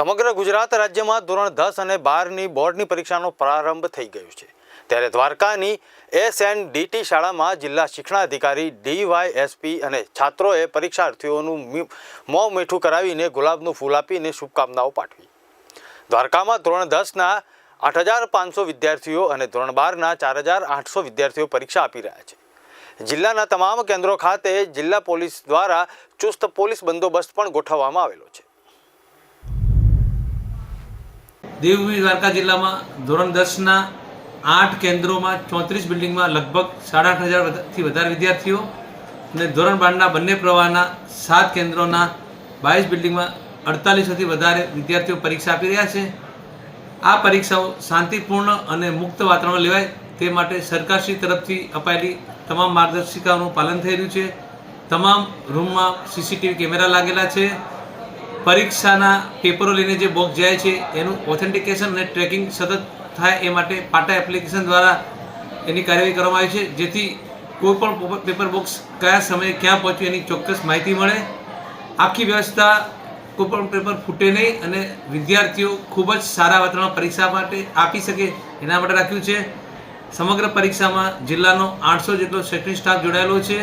સમગ્ર ગુજરાત રાજ્યમાં ધોરણ દસ અને બારની બોર્ડની પરીક્ષાનો પ્રારંભ થઈ ગયો છે. ત્યારે દ્વારકાની એસ એન ડીટી શાળામાં જિલ્લા શિક્ષણાધિકારી ડીવાયએસપી અને છાત્રોએ પરીક્ષાર્થીઓનું મોં મીઠું કરાવીને ગુલાબનું ફૂલ આપીને શુભકામનાઓ પાઠવી. દ્વારકામાં ધોરણ દસના આઠ હજાર પાંચસો વિદ્યાર્થીઓ અને ધોરણ બારના ચાર હજાર આઠસો વિદ્યાર્થીઓ પરીક્ષા આપી રહ્યા છે. જિલ્લાના તમામ કેન્દ્રો ખાતે જિલ્લા પોલીસ દ્વારા ચુસ્ત પોલીસ બંદોબસ્ત પણ ગોઠવવામાં આવેલો છે. દેવભૂમિ દ્વારકા જિલ્લામાં ધોરણ દસના આઠ કેન્દ્રોમાં ચોત્રીસ બિલ્ડિંગમાં લગભગ સાડા આઠ હજારથી વધારે વિદ્યાર્થીઓ અને ધોરણ બારના બંને પ્રવાહના સાત કેન્દ્રોના બાવીસ બિલ્ડિંગમાં અડતાલીસોથી વધારે વિદ્યાર્થીઓ પરીક્ષા આપી રહ્યા છે. આ પરીક્ષાઓ શાંતિપૂર્ણ અને મુક્ત વાતાવરણ લેવાય તે માટે સરકારશ્રી તરફથી અપાયેલી તમામ માર્ગદર્શિકાઓનું પાલન થઈ રહ્યું છે. તમામ રૂમમાં સીસીટીવી કેમેરા લાગેલા છે. પરીક્ષાના પેપરો લઈને જે બોક્સ જાય છે, એનું ઓથેન્ટિકેશન અને ટ્રેકિંગ સતત થાય એ માટે પાટા એપ્લિકેશન દ્વારા એની કાર્યવાહી કરવામાં આવી છે. જેથી કોઈ પણ પેપર બોક્સ કયા સમયે ક્યાં પહોંચ્યું એની ચોક્કસ માહિતી મળે. આખી વ્યવસ્થા કોઈ પણ પેપર ફૂટે નહીં અને વિદ્યાર્થીઓ ખૂબ જ સારા વાતાવરણમાં પરીક્ષા માટે આપી શકે એના માટે રાખ્યું છે. સમગ્ર પરીક્ષામાં જિલ્લાનો આઠસો જેટલો શૈક્ષણિક સ્ટાફ જોડાયેલો છે.